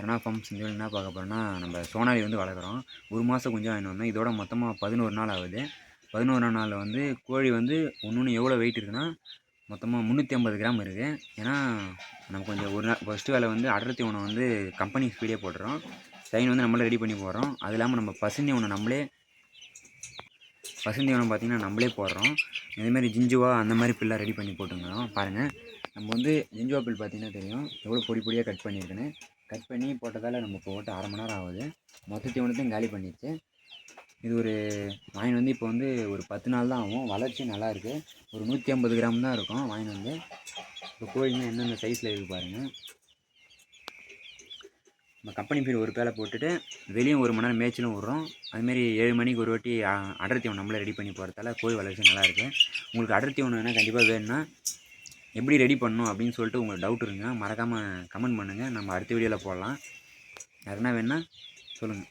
சரணா ஃபார்ம் இந்த என்ன பார்க்க போகிறோம்னா நம்ம சோனாலி வந்து வளர்க்குறோம். ஒரு மாதம் கொஞ்சம் வாங்கிட்டு இதோட மொத்தமாக பதினோரு நாள் ஆகுது. பதினோரு நாளில் வந்து கோழி வந்து ஒன்று ஒன்று எவ்வளோ வெயிட் இருக்குன்னா மொத்தமாக முந்நூற்றி ஐம்பது கிராம் இருக்குது ஏன்னா நம்ம கொஞ்சம் ஒரு நாள் ஃபஸ்ட்டு வேலை வந்து அடர்த்தி உணவு வந்து கம்பெனி ஸ்பீடே போடுறோம் சைன் வந்து நம்மளே ரெடி பண்ணி போடுறோம். அது இல்லாமல் நம்ம பசுந்தி உணவு நம்மளே பசுந்தி உணவு பார்த்திங்கன்னா நம்மளே போடுறோம். இதேமாதிரி ஜிஞ்சுவா அந்த மாதிரி பில்லாக ரெடி பண்ணி போட்டுருந்தோம். பாருங்கள் நம்ம வந்து ஜிஞ்சுவா பில் பார்த்திங்கன்னா தெரியும். எவ்வளோ பொடி பொடியாக கட் பண்ணியிருக்குன்னு. கட் பண்ணி போட்டதால் நம்ம போட்டு அரை மணி நேரம் ஆகுது. மொத்த தீவனத்தையும் காலி பண்ணிடுச்சு. இது ஒரு வாயின் வந்து இப்போ வந்து ஒரு பத்து நாள் தான் ஆகும். வளர்ச்சி நல்லா இருக்குது ஒரு நூற்றி ஐம்பது கிராம் தான் இருக்கும் வாயின் வந்து. இப்போ கோழிங்க எந்தெந்த சைஸில் இருக்குது பாருங்கள் நம்ம கம்பெனி ஃபீட் ஒரு பேலை போட்டுட்டு வெளியும் ஒரு மணி நேரம் மேய்ச்சலும் விட்றோம். அதுமாரி ஏழு மணிக்கு ஒரு வாட்டி அ- அடர் தீவனம் நம்மளே ரெடி பண்ணி போகிறதால கோழி வளர்ச்சி நல்லாயிருக்கு உங்களுக்கு அடர் தீவனம் வேணால் கண்டிப்பாக வேணும்னா எப்படி ரெடி பண்ணணும் அப்படின்னு சொல்லிட்டு உங்களுக்கு டவுட் இருங்க மறக்காமல் கமெண்ட் பண்ணுங்கள் நம்ம அடுத்த வீடியோவில் போடலாம். யாருன்னா வேணால் சொல்லுங்கள்